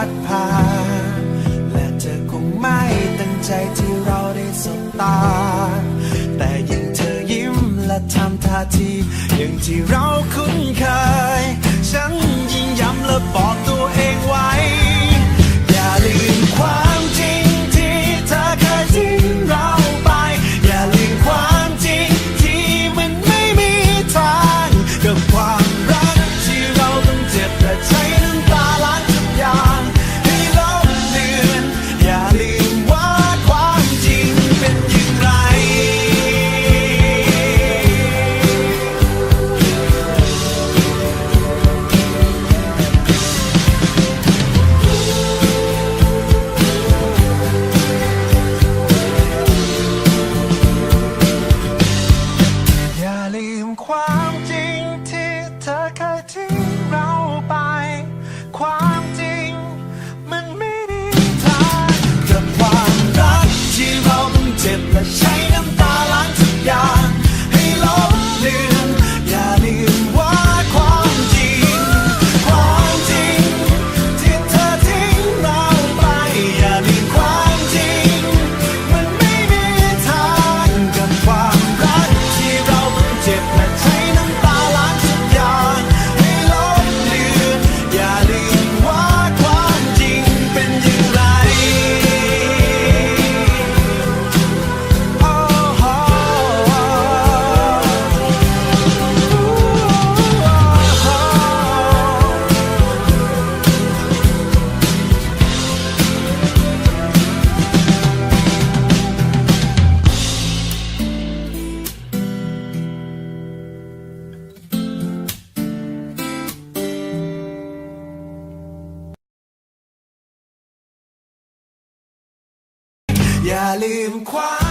พัดพา และเธอคงไม่ตั้งใจที่เราได้สบตา แต่ยิ่งเธอยิ้มและทำท่าทีอย่างที่เราคุ้นเคย ฉันยิ่งย้ำและบอก อย่าลืมความ